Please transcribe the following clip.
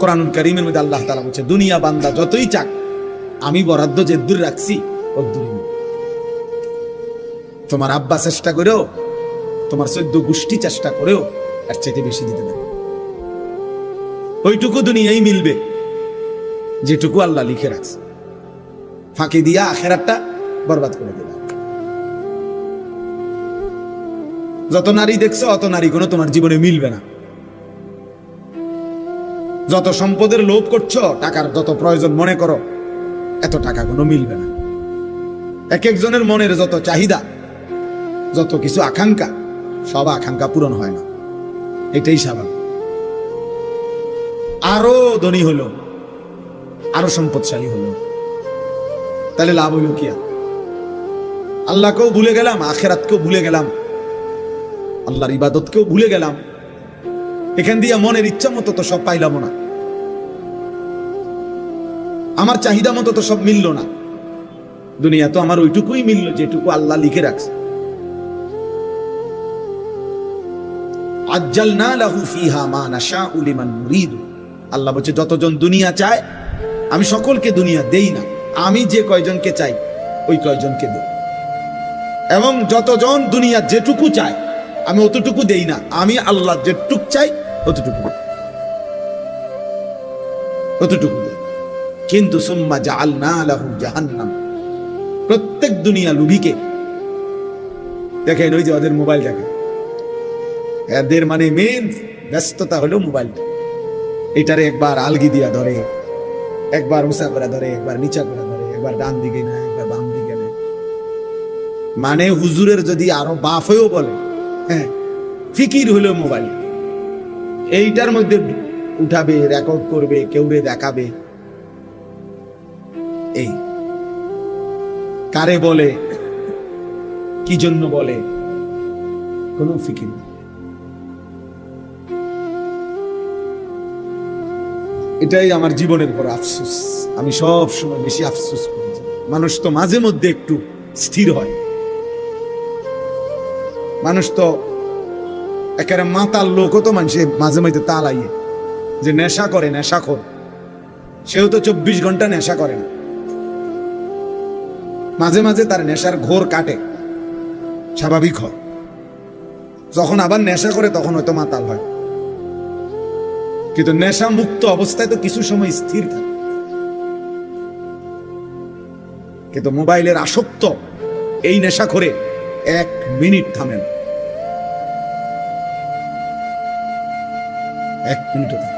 কোরআন করিমের মধ্যে আল্লাহ তালা বলছে, দুনিয়া বান্দা যতই চাক, আমি বরাদ্দ যে দূর রাখছি ও তোমার আব্বা চেষ্টা করেও, তোমার চোদ্দ গোষ্ঠী চেষ্টা করেও এর চাইতে বেশি দিতে পারে ওইটুকু দুনিয়াই মিলবে, যেটুকু আল্লাহ লিখে রাখছে। ফাঁকি দিয়া আখেরাতটা বরবাদ করে দিল যত নারী দেখছ, অত নারী কোনো তোমার জীবনে মিলবে না। যত সম্পদের লোভ করছ, টাকার যত প্রয়োজন, মনে করো, এত টাকা কোনো মিলবে না। এক একজনের মনের যত চাহিদা, যত কিছু আকাঙ্ক্ষা, সব আকাঙ্ক্ষা পূরণ হয় না। এটাই স্বাভাবিক। আরও ধনী হলো আরও সম্পদশালী হলো তাহলে লাভ হইল কি? আল্লাহকেও ভুলে গেলাম, আখেরাতকেও ভুলে গেলাম, আল্লাহর ইবাদতকেও ভুলে গেলাম। এখান দিয়ে মনের ইচ্ছা মতো তো সব পাইলাম না। আমার চাহিদা মতো তো সব মিলল না। দুনিয়া তো আমার ওইটুকুই মিলল, যেটুকু আল্লাহ লিখে রাখছে। আজ্জাল না লাহু মা উলিমান আল্লাহ বলছে, যতজন দুনিয়া চায়, আমি সকলকে দুনিয়া দেই না। আমি যে কয়জনকে চাই, ওই কয়জনকে দেই এবং যতজন দুনিয়া যেটুকু চায়, আমি অতটুকু দেই না। আমি আল্লাহ যেটুক চাই অতটুকু। দেই কিন্তু সুম্মা জাআলনা লাহু জাহান্নাম। প্রত্যেক দুনিয়া লুভিকে। দেখেন ওই যে ওদের মোবাইল দেখে। এদের মানে মেন ব্যস্ততা হলো মোবাইলটা এটারে একবার আলগি দিয়া ধরে, একবার উঁচা করে ধরে, একবার নিচা করে ধরে, একবার ডান দিকে না একবার বাম দিকে নেয়। মানে হুজুরের যদি আরও বাপ হয়েও বলে হ্যাঁ ফিকির হলো মোবাইল। এইটার মধ্যে উঠাবে রেকর্ড করবে কেউ কেউরে দেখাবে। এই। কারে বলে? কি জন্য বলে? কোনো ফিকির এটাই আমার জীবনের বড় আফসোস। আমি সব সময় বেশি আফসোস করি মানুষ তো মাঝে মধ্যে একটু স্থির হয়। মানুষ তো একেবারে মাতাল লোকও তো মানুষে মাঝে মাঝে তালাইয়ে যে নেশা করে, নেশা কর সেও তো চব্বিশ ঘণ্টা নেশা করে না। মাঝে মাঝে তার নেশার ঘোর কাটে। স্বাভাবিক হয়। যখন আবার নেশা করে, তখন হয়তো মাতাল হয়। কিন্তু নেশা মুক্ত অবস্থায় তো কিছু সময় স্থির থাকে। কিন্তু মোবাইলের আসক্ত এই নেশা করে এক মিনিট থামেন। এক মিনিটও